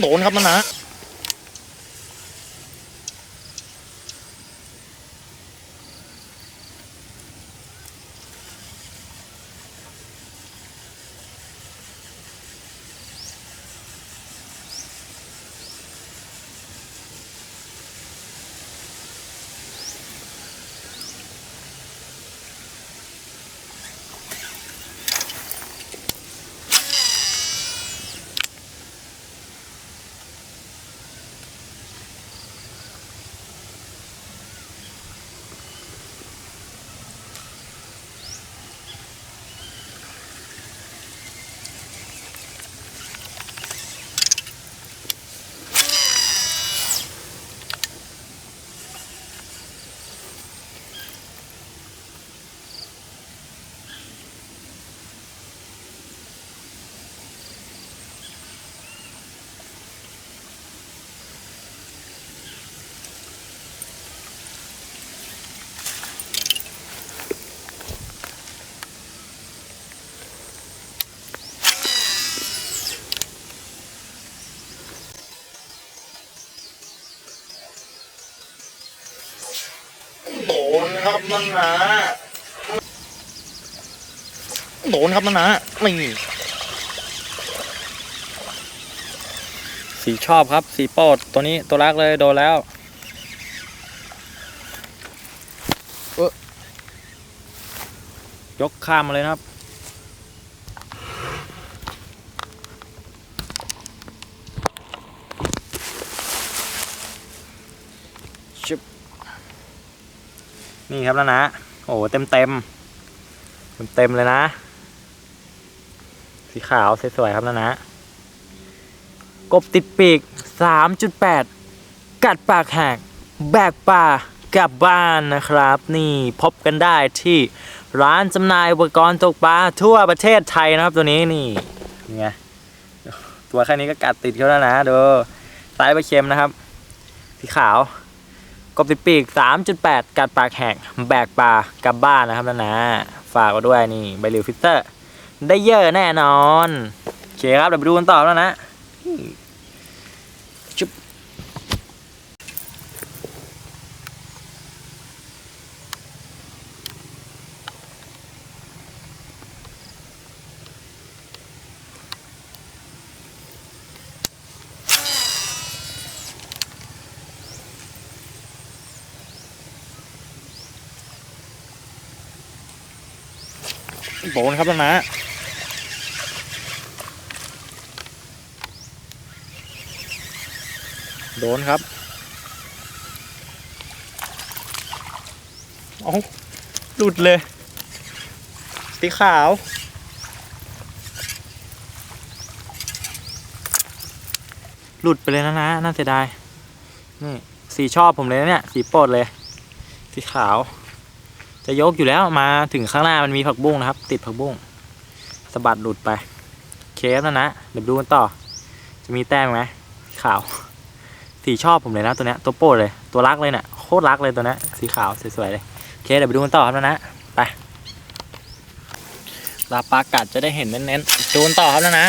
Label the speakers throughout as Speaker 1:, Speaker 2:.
Speaker 1: โดนครับนะนะ นครับนะนะโดนครับนะนะไม่มี
Speaker 2: สีชอบครับสีโปดตัวนี้ตัวรักเลยโดนแล้วยกข้ามมาเลยนะครับ นี่ครับแล้วนะ โอ้โหเต็มเต็มเต็มเต็มเลยนะ สีขาวสวยๆครับแล้วนะ กบติดปีก 3.8 กัดปากแหก แบกป่ากลับบ้านนะครับ นี่พบกันได้ที่ร้านจำหน่ายอุปกรณ์ตกปลาทั่วประเทศไทยนะครับตัวนี้นี่นี่ไงตัวแค่นี้ก็กัดติดเขาแล้วนะดูสายปลาเค็มนะครับ สีขาว กบติดปีก 3.8 กัดปากแหกแบกปลากลับบ้านนะครับนะนะฝากไว้ด้วยนี่ใบลิวฟิสเตอร์ ได้เยอะแน่นอน โอเคครับ เดี๋ยวไปดูกันต่อแล้วนะ โดนครับแล้วนะโดนครับ เอาหลุดเลย สีขาว หลุดไปเลยนะนะ น่าเสียดาย นี่ สีชอบผมเลยนะเนี่ย สีโปรดเลย สีขาว จะยกอยู่แล้วมาถึงข้างหน้ามันมีผักบุ้งนะครับ ติดผักบุ้งสะบัดหลุดไป เคฟนะนะเดี๋ยวดูกันต่อ จะมีแต้มไหมขาว สีชอบผมเลยนะตัวเนี้ยตัวโปรเลยตัวรักเลยเนี่ยโคตรรักเลยตัวเนี้ยสีขาวสวยๆเลยเคฟเดี๋ยวไปดูกันต่อครับนะนะไปลาปลากัดจะได้เห็นเน้นๆดูกันต่อครับนะนะ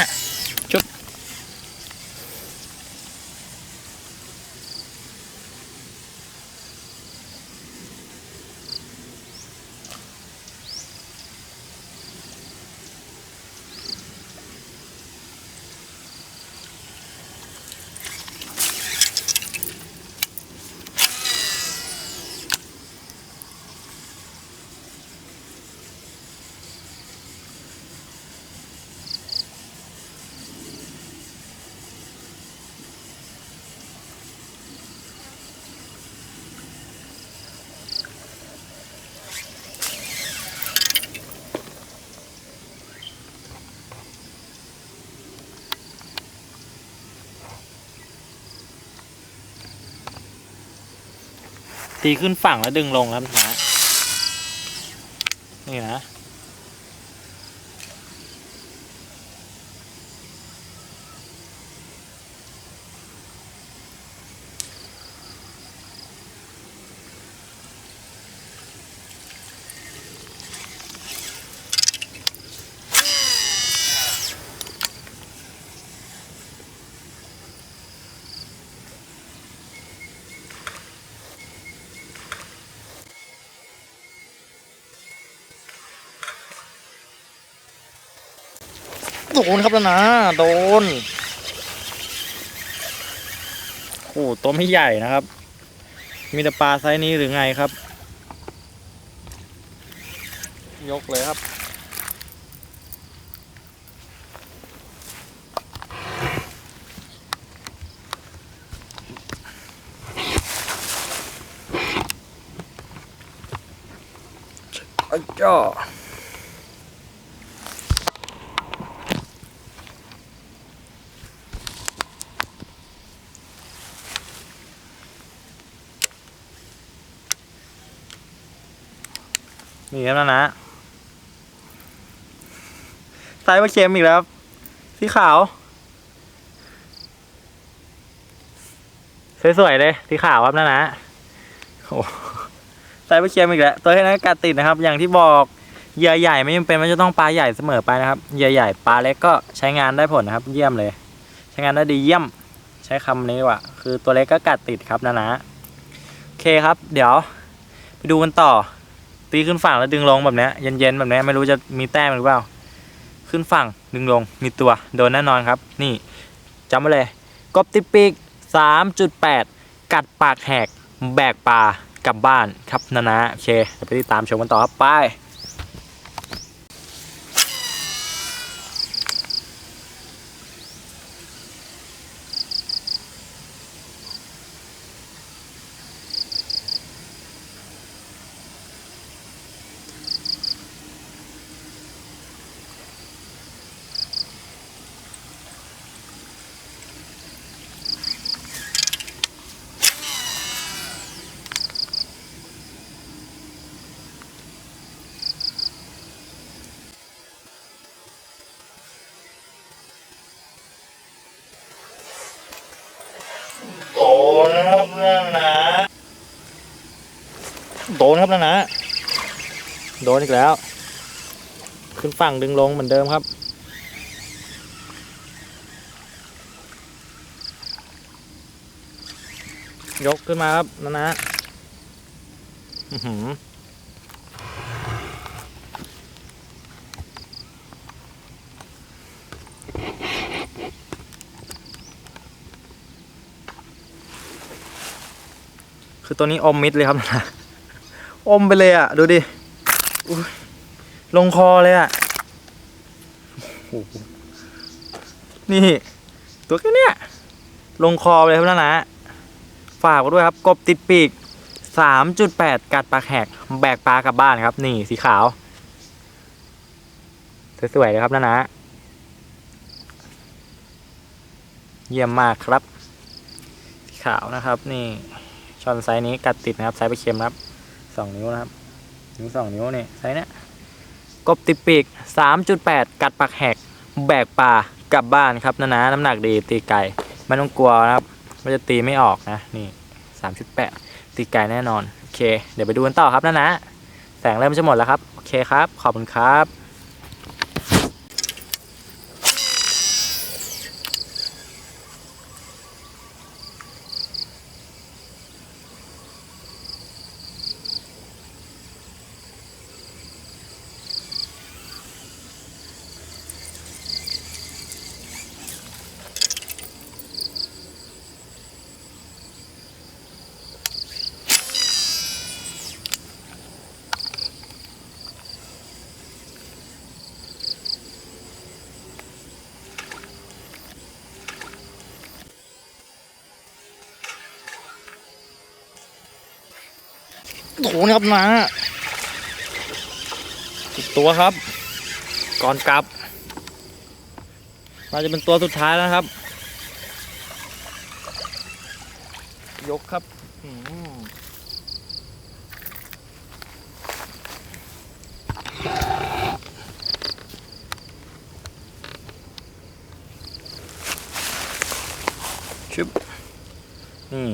Speaker 2: ตีขึ้นฝั่งแล้วดึงลงครับนะนี่นะ โดนครับแล้วนะ โดนโอ้โหตัวไม่ใหญ่นะครับ มีแต่ปลาไซส์นี้หรือไงครับ ยกเลยครับ อ้จ้า นี่ครับนะนะสายมาเค็มอีกแล้วสีขาว สวยๆเลยสีขาวครับนะนะโอ้ไซเบอร์เคียมอีกแล้วตัวที่นั้นกัดติดนะครับ อย่างที่บอกเหยื่อใหญ่ไม่จำเป็นว่าจะต้องปลาใหญ่เสมอไปนะครับเหยื่อใหญ่ปลาเล็กก็ใช้งานได้ผลนะครับ เยี่ยมเลย ใช้งานได้ดีเยี่ยม ใช้คำนี้ว่าคือตัวเล็กก็กัดติดครับนะนะโอเคครับ เดี๋ยว ไปดูกันต่อ ตีขึ้นฝั่งแล้วดึงลงแบบนี้เย็นๆแบบนี้ไม่รู้จะมีแต้มหรือเปล่า ขึ้นฝั่งดึงลงมีตัวโดนแน่นอนครับ นี่จำไว้เลยกบติปีก3.8 กัดปากแหกแบกปลากลับบ้านครับนะนะโอเคเดี๋ยวไปติดตามชมกันต่อครับไป
Speaker 1: โดนครับนั่นนะ
Speaker 2: โดนครับนะนะ โดนอีกแล้ว ขึ้นฝั่งดึงลงเหมือนเดิมครับ ยกขึ้นมาครับนะนะอื้อหือคือตัวนี้อมมิดเลยครับนะ อมไปเลยอะ ดูดิลงคอเลยอะ นี่ ตัวแค่เนี้ยลงคอไปเลยครับนะนะฝากไว้ด้วยครับ กบติดปีก 3.8 กัดปากแหก แบกปลากลับบ้านครับ นี่สีขาว สวยๆเลยครับนะนะเยี่ยมมากครับ ขาวนะครับ นี่ช้อนไซส์นี้กัดติดนะครับไซส์ไปเค็มครับ สองนิ้วนะครับ นิ้วสองนิ้วเนี่ยไซส์เนี้ยกบติดปีก 3.8 กัดปักแหก แบกปลากลับบ้านครับนะนะน้ำหนักดีตีไก่ไม่ต้องกลัวนะครับว่าจะตีไม่ออกนะ นี่ 3.8 ตีไก่แน่นอน โอเค เดี๋ยวไปดูกันต่อครับนะนะ แสงเริ่มจะหมดแล้วครับ โอเคครับ ขอบคุณครับ โดนครับนะอีกตัวครับ ก่อนกลับน่าจะเป็นตัวสุดท้ายแล้วครับ ยกครับชึบนี่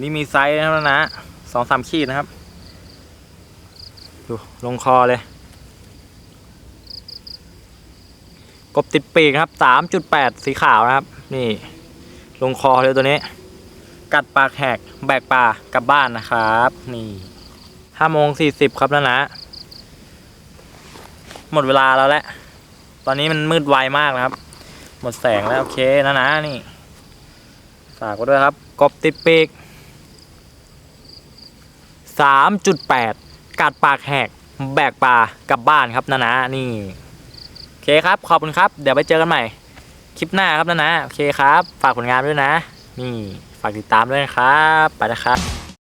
Speaker 2: นี่มีไซส์นะครับนะสองสามขีดนะครับ ดูลงคอเลย กบติดปีกครับสามจุดแปดสีขาวนะครับ นี่ลงคอเลยตัวนี้ กัดปากแหกแบกปลากลับบ้านนะครับ นี่ห้าโมงสี่สิบครับแล้วนะ หมดเวลาแล้วแหละ ตอนนี้มันมืดไวมากนะครับ หมดแสงแล้วโอเคนะนะนี่ ฝากไว้ด้วยครับ กบติดปีก 3.8 กัดปากแหกแบกปลากลับบ้านครับนะนะนี่โอเคครับขอบคุณครับ เดี๋ยวไปเจอกันใหม่ คลิปหน้าครับนะนะโอเคครับ ฝากผลงานด้วยนะ นี่ฝากติดตามด้วยนะครับ ไปนะครับ